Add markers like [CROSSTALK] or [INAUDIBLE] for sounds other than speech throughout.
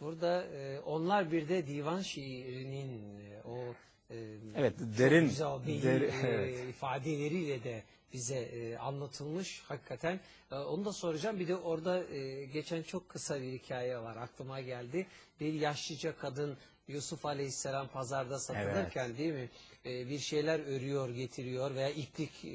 burada e, onlar bir de divan şiirinin e, o e, Evet, derin, güzel deri- e, [LAUGHS] evet. ifadeleriyle de bize e, anlatılmış hakikaten. E, onu da soracağım. Bir de orada e, geçen çok kısa bir hikaye var aklıma geldi. Bir yaşlıca kadın Yusuf Aleyhisselam pazarda satılırken değil mi? E, bir şeyler örüyor, getiriyor veya iplik e,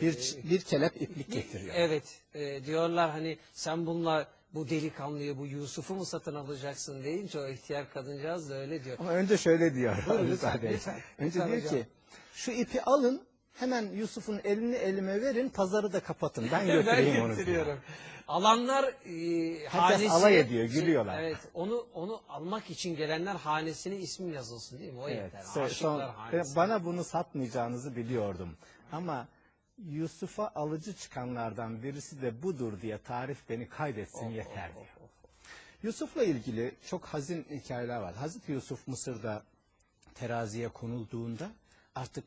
Bir, bir kelep iplik getiriyor. Evet e, diyorlar hani sen bununla bu delikanlıyı bu Yusuf'u mu satın alacaksın deyince o ihtiyar kadıncağız da öyle diyor. Ama önce şöyle diyor. Buyurun, lütfen, lütfen. Önce Lütfen diyor hocam. ki şu ipi alın hemen Yusuf'un elini elime verin pazarı da kapatın. Ben [LAUGHS] ben götüreyim onu diyor. Alanlar e, hanesi alay ediyor, gülüyorlar. Evet onu onu almak için gelenler hanesine ismim yazılsın değil mi? O Evet. yeter. so- Aşıklar son- hanesi. bana bunu satmayacağınızı biliyordum. Ama Yusuf'a alıcı çıkanlardan birisi de budur diye tarif beni kaydetsin Of, yeter of, diyor. of, of. Yusuf'la ilgili çok hazin hikayeler var. Hazreti Yusuf Mısır'da teraziye konulduğunda artık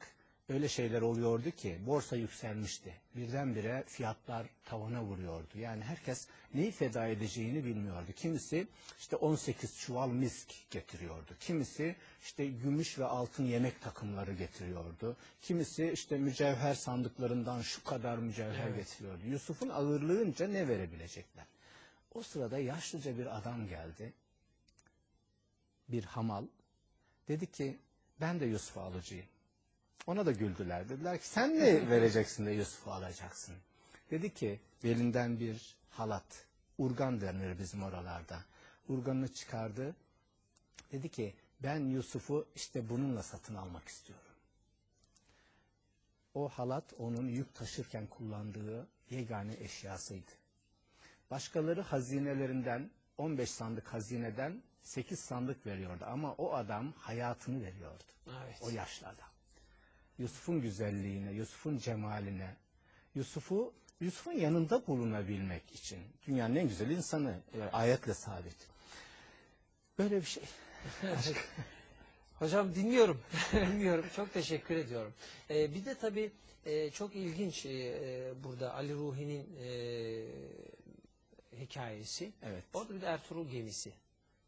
öyle şeyler oluyordu ki borsa yükselmişti. Birdenbire fiyatlar tavana vuruyordu. Yani herkes neyi feda edeceğini bilmiyordu. Kimisi işte 18 çuval misk getiriyordu. Kimisi işte gümüş ve altın yemek takımları getiriyordu. Kimisi işte mücevher sandıklarından şu kadar mücevher getiriyordu. Yusuf'un ağırlığınca ne verebilecekler? O sırada yaşlıca bir adam geldi. Bir hamal. Dedi ki ben de Yusuf'u alıcıyım. Ona da güldüler. Dediler ki sen ne [LAUGHS] vereceksin de Yusuf'u alacaksın. Dedi ki belinden bir halat. Urgan denir bizim oralarda. Urganını çıkardı. Dedi ki ben Yusuf'u işte bununla satın almak istiyorum. O halat onun yük taşırken kullandığı yegane eşyasıydı. Başkaları hazinelerinden 15 sandık hazineden 8 sandık veriyordu ama o adam hayatını veriyordu. Evet. O yaşlı adam. Yusuf'un güzelliğine, Yusuf'un cemaline, Yusuf'u Yusuf'un yanında bulunabilmek için dünyanın en güzel insanı e, ayetle sabit. Böyle bir şey. [LAUGHS] Hocam dinliyorum. [LAUGHS] dinliyorum. Çok teşekkür ediyorum. Ee, bir de tabii e, çok ilginç e, e, burada Ali Ruhi'nin e, hikayesi. Evet. Orada bir de Ertuğrul gemisi.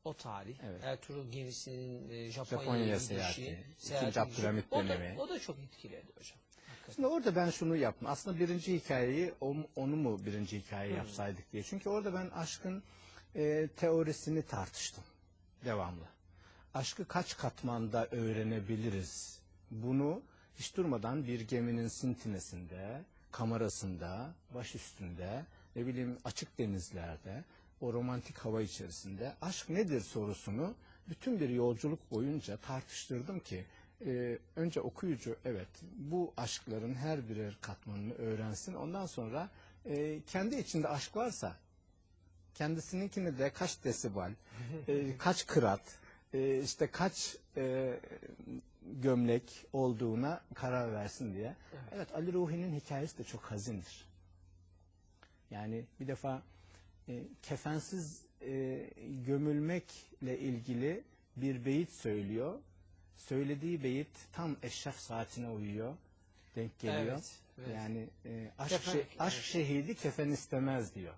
O tarih. Evet. Ertuğrul gemisinin e, Japonya'ya gidişi. seyahati, seyahati ikinci Abdülhamit gidişi. o da, o da çok etkiledi hocam. Hakikaten. Şimdi orada ben şunu yaptım. Aslında birinci hikayeyi onu mu birinci hikaye yapsaydık diye. Çünkü orada ben aşkın e, teorisini tartıştım. Devamlı. Aşkı kaç katmanda öğrenebiliriz? Bunu hiç durmadan bir geminin sintinesinde, kamerasında, baş üstünde, ne bileyim açık denizlerde, o romantik hava içerisinde aşk nedir sorusunu bütün bir yolculuk boyunca tartıştırdım ki e, önce okuyucu evet bu aşkların her birer katmanını öğrensin. Ondan sonra e, kendi içinde aşk varsa kendisininkini de kaç desibel, e, [LAUGHS] kaç kırat, e, işte kaç e, gömlek olduğuna karar versin diye. Evet. Ali Ruhi'nin hikayesi de çok hazindir. Yani bir defa e, kefensiz e, gömülmekle ilgili bir beyit söylüyor. Söylediği beyit tam eşref saatine uyuyor. Denk geliyor. Evet, evet. Yani e, aşk, Kefen- şe- aşk evet. şehidi kefen istemez diyor.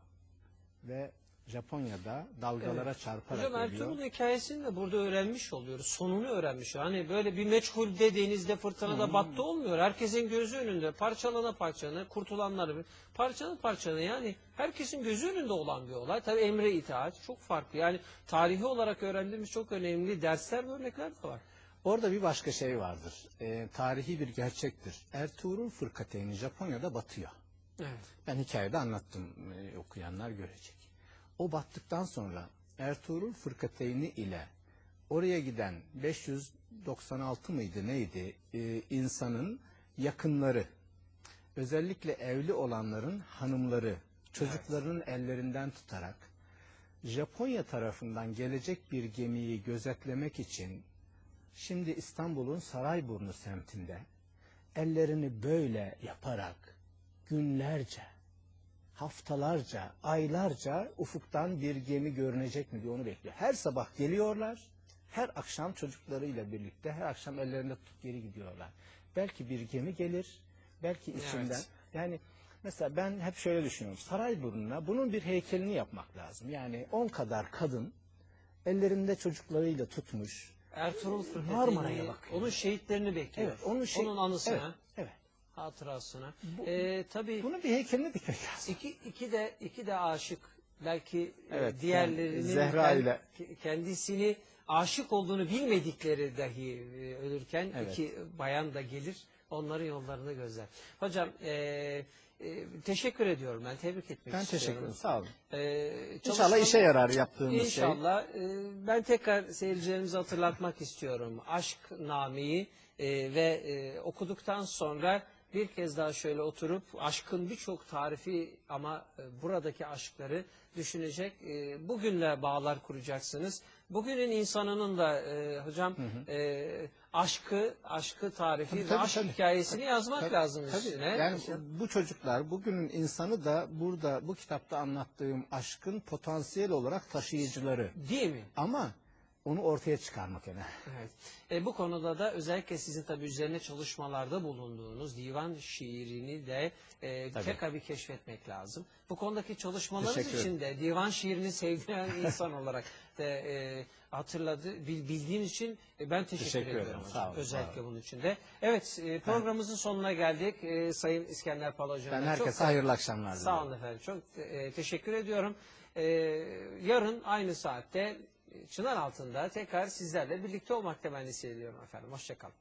Ve Japonya'da dalgalara çarparak Hocam ölüyor. Ertuğrul hikayesini de burada öğrenmiş oluyoruz. Sonunu öğrenmiş. Hani böyle bir meçhulde denizde fırtınada battı olmuyor. Herkesin gözü önünde parçalana parçalana kurtulanları parçalana parçalana yani herkesin gözü önünde olan bir olay. Tabi emre itaat çok farklı. Yani tarihi olarak öğrendiğimiz çok önemli dersler ve örnekler de var. Orada bir başka şey vardır. E, tarihi bir gerçektir. Ertuğrul fırkateyni Japonya'da batıyor. Evet. Ben hikayede anlattım e, okuyanlar görecek. O battıktan sonra Ertuğrul Fırkateyni ile oraya giden 596 mıydı neydi e, insanın yakınları özellikle evli olanların hanımları çocuklarının ellerinden tutarak Japonya tarafından gelecek bir gemiyi gözetlemek için şimdi İstanbul'un Sarayburnu semtinde ellerini böyle yaparak günlerce haftalarca, aylarca ufuktan bir gemi görünecek mi diye onu bekliyor. Her sabah geliyorlar, her akşam çocuklarıyla birlikte, her akşam ellerinde tutup geri gidiyorlar. Belki bir gemi gelir, belki içinden. Evet. Yani mesela ben hep şöyle düşünüyorum. Sarayburnu'na bunun bir heykelini yapmak lazım. Yani 10 kadar kadın ellerinde çocuklarıyla tutmuş. Ertuğrul Marmara'ya bakıyor. onun şehitlerini bekliyor. Evet, onun şey- onun anısına, Evet, hatırasına. Ee, tabii Bunun bir heykelini dikmek lazım. iki, iki de iki de aşık belki e, Evet, diğerlerinin yani Zehra kend- ile- kendisini aşık olduğunu bilmedikleri dahi e, ölürken Evet. iki bayan da gelir onların yollarını gözler. Hocam e, e, teşekkür ediyorum ben tebrik etmek Ben istiyorum. teşekkür ederim. Sağ olun. Ee, İnşallah işe yarar yaptığımız şey. İnşallah. Ee, ben tekrar seyircilerimize hatırlatmak istiyorum. Aşk Name'yi e, ve e, okuduktan sonra bir kez daha şöyle oturup aşkın birçok tarifi ama e, buradaki aşkları düşünecek. E, bugünle bağlar kuracaksınız. Bugünün insanının da e, hocam e, aşkı, aşkı tarifi Tabii, ve tabii, aşk tabii. hikayesini yazmak Tabii, lazım tabii. üstüne. Yani bu çocuklar bugünün insanı da burada bu kitapta anlattığım aşkın potansiyel olarak taşıyıcıları. Değil mi? Ama onu ortaya çıkarmak önemli. Evet. E, bu konuda da özellikle sizin tabii üzerine çalışmalarda bulunduğunuz divan şiirini de e, Tabii. tekrar bir keşfetmek lazım. Bu konudaki çalışmalarınız için de divan şiirini sevdiren [LAUGHS] insan olarak da e, hatırladı, bil- için e, ben teşekkür, Teşekkür ediyorum. ederim. Sağ olun, Özellikle sağ olun. bunun için de. Evet, e, programımızın sonuna geldik. E, Sayın İskender Pal hocam. Ben çok herkese hayırlı akşamlar Sağ diliyorum. olun efendim. Çok e, teşekkür ediyorum. E, yarın aynı saatte Çınar altında tekrar sizlerle birlikte olmak temennisi ediyorum efendim. Hoşçakalın.